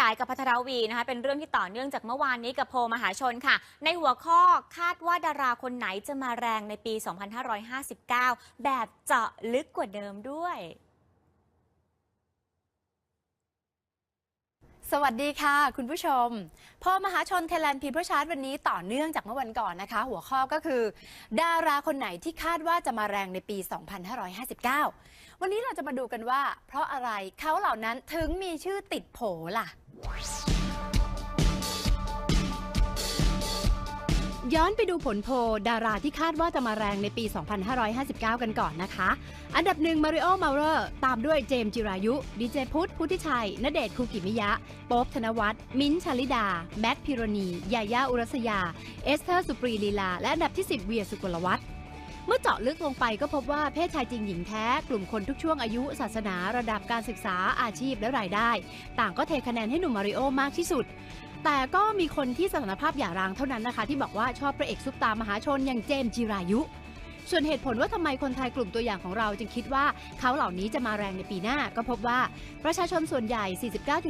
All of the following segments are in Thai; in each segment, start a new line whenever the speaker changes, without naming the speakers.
ยายกับพัทรวีนะคะเป็นเรื่องที่ต่อเนื่องจากเมื่อวานนี้กับโพมหาชนค่ะ ในหัวข้อคาดว่าดาราคนไหนจะมาแรงในปี 2559 แบบเจาะลึกกว่าเดิมด้วย
สวัสดีค่ะ คุณผู้ชมพอมหาชนเทเลนพีเพอร์ชาร์ตวันนี้ต่อเนื่องจากเมื่อวันก่อนนะคะ หัวข้อก็คือ ดาราคนไหนที่คาดว่าจะมาแรงในปี 2559 วันนี้เราจะมาดูกันว่า เพราะอะไรเขาเหล่านั้นถึงมีชื่อติดโผล่ะ ย้อนไปดูผลโพดาราที่คาดว่าจะมาแรงในปี 2559 กันก่อนนะคะ อันดับหนึ่งมาริโอมาเรอร์ตามด้วยเจมส์จิรายุ ดีเจพุทธพุทธิชัยณเดชน์คูกิมิยะ โป๊บธนวัฒน์มิ้นชาลิดา แมทพิรณี ยาย่าอุรัสยา เอสเธอร์สุปรีลีลา และอันดับที่ 10 เวียสุกลวัฒน์ เมื่อเจาะลึกลงไปก็พบว่าเพศชายจริงหญิงแท้ กลุ่มคนทุกช่วงอายุ ศาสนาระดับการศึกษาอาชีพและรายได้ ต่างก็เทคะแนนให้หนุ่มมาริโอมากที่สุด แต่ก็มีคนที่สถานภาพหย่าร้างเท่านั้นนะคะ ที่บอกว่าชอบพระเอกซุปตามหาชนอย่างเจมส์จิรายุ ส่วนเหตุผลว่าทำไมคนไทยกลุ่มตัวอย่างของเราจึงคิดว่าเขาเหล่านี้จะมาแรงในปีหน้า ก็พบว่าประชาชนส่วนใหญ่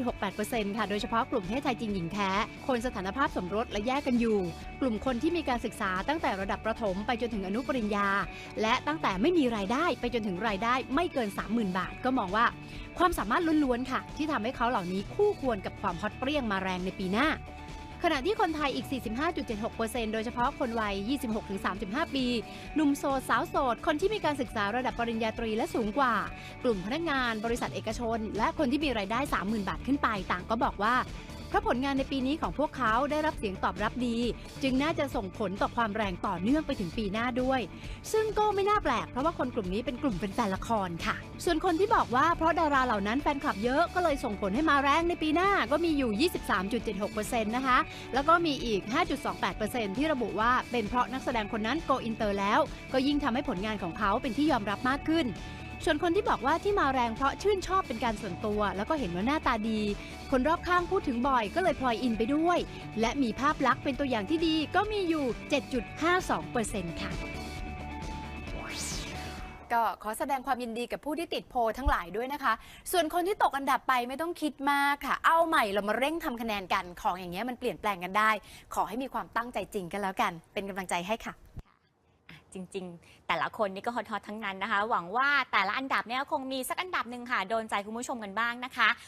49.68%ค่ะ โดยเฉพาะกลุ่มเพศชายจริงหญิงแท้ คนสถานภาพสมรสและแยกกันอยู่ กลุ่มคนที่มีการศึกษาตั้งแต่ระดับประถมไปจนถึงอนุปริญญา และตั้งแต่ไม่มีรายได้ไปจนถึงรายได้ไม่เกิน 30,000 บาท ก็มองว่า ความสามารถล้วนๆค่ะ ที่ทำให้เขาเหล่านี้คู่ควรกับความฮอตเปรี้ยงมาแรงในปีหน้า ขณะที่คนไทยอีก 45.76%โดยเฉพาะคนวัย 26-35 ปี หนุ่มโสดสาวโสด คนที่มีการศึกษาระดับปริญญาตรีและสูงกว่า กลุ่มพนักงานบริษัทเอกชน และคนที่มีรายได้ 30,000 บาทขึ้นไป ต่างก็บอกว่า เพราะผลงานในปีนี้ของพวกเขาได้รับเสียงตอบรับดี จึงน่าจะส่งผลต่อความแรงต่อเนื่องไปถึงปีหน้าด้วย ซึ่งก็ไม่น่าแปลก เพราะว่าคนกลุ่มนี้เป็นกลุ่มเป็นแฟนละครค่ะ ส่วนคนที่บอกว่าเพราะดาราเหล่านั้นแฟนคลับเยอะก็เลยส่งผลให้มาแรงในปีหน้าก็มีอยู่ 23.76%นะคะ แล้วก็มีอีก 5.28%ที่ระบุว่าเป็นเพราะนักแสดงคนนั้นโกอินเตอร์แล้ว ก็ยิ่งทำให้ผลงานของเขาเป็นที่ยอมรับมากขึ้น ส่วนคนที่บอกว่าที่มาแรงเพราะชื่นชอบเป็นการส่วนตัว แล้วก็เห็นว่าหน้าตาดี คนรอบข้างพูดถึงบ่อยก็เลยพลอยอินไปด้วย และมีภาพลักษณ์เป็นตัวอย่างที่ดีก็มีอยู่ 7.52%ค่ะก็ขอแสดงความยินดีกับผู้ที่ติดโพลทั้งหลายด้วยนะคะ ส่วนคนที่ตกอันดับไปไม่ต้องคิดมากค่ะ เอาใหม่เรามาเร่งทำคะแนนกัน ของอย่างเงี้ยมันเปลี่ยนแปลงกันได้ ขอให้มีความตั้งใจจริงกันแล้วกัน เป็นกำลังใจให้ค่ะ
จริง ๆ แต่ละคนนี่ก็ฮอตๆทั้งนั้นนะคะ หวังว่าแต่ละอันดับเนี่ยคงมีสักอันดับหนึ่งค่ะ โดนใจคุณผู้ชมกันบ้างนะคะ